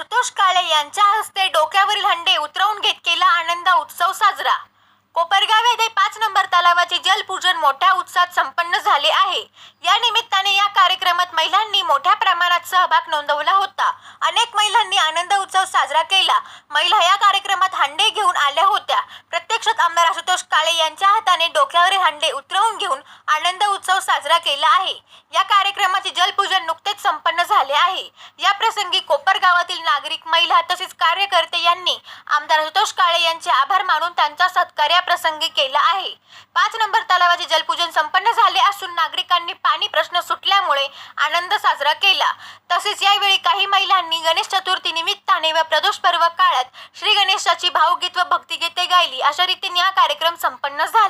आशुतोष काळे यांच्या हस्ते डोक्यावरील हंडे उतरवून घेत केला आनंद उत्सव साजरा. कोपरगाव येथे पाच नंबर तलावाचे जलपूजन मोठ्या उत्साहात संपन्न झाले आहे. या निमित्ताने या कार्यक्रमात महिलांनी मोठ्या प्रमाणात सहभाग नोंदवला होता. अनेक महिलांनी आनंद उत्सव साजरा केला. महिला या कार्यक्रमात हंडे घेऊन आल्या होत्या. प्रत्यक्षात आमदार आशुतोष काळे यांच्या हाताने डोक्यावरील हंडे उतरवून घेऊन आनंद दिवस साजरा केला आहे. या कार्यक्रमाचे जलपूजन नुकतेच संपन्न झाले आहे. या प्रसंगी कोपर गावातील नागरिक महिला तसेच कार्यकर्ते यांनी आमदार सुतोष काळे यांचे आभार मानून त्यांचा सत्कार या प्रसंगी केला आहे. पाच नंबर तलावाचे जलपूजन संपन्न झाले असून नागरिकांनी पाणी प्रश्न सुटल्यामुळे आनंद साजरा केला. तसेच यावेळी काही महिलांनी गणेश चतुर्थी निमित्ताने व प्रदोष पर्व काळात श्री गणेशाची भावगीत व भक्तिगीते गायली. अशा रीतीने हा कार्यक्रम संपन्न झाला.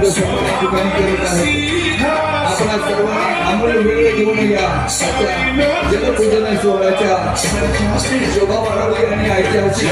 सेनेच्या आम्हाला या आणि ठिकाणी करत आहेत वेळ घेऊन या सोहळ्याच्या शोभा वाढवली आणि ऐतिहासिक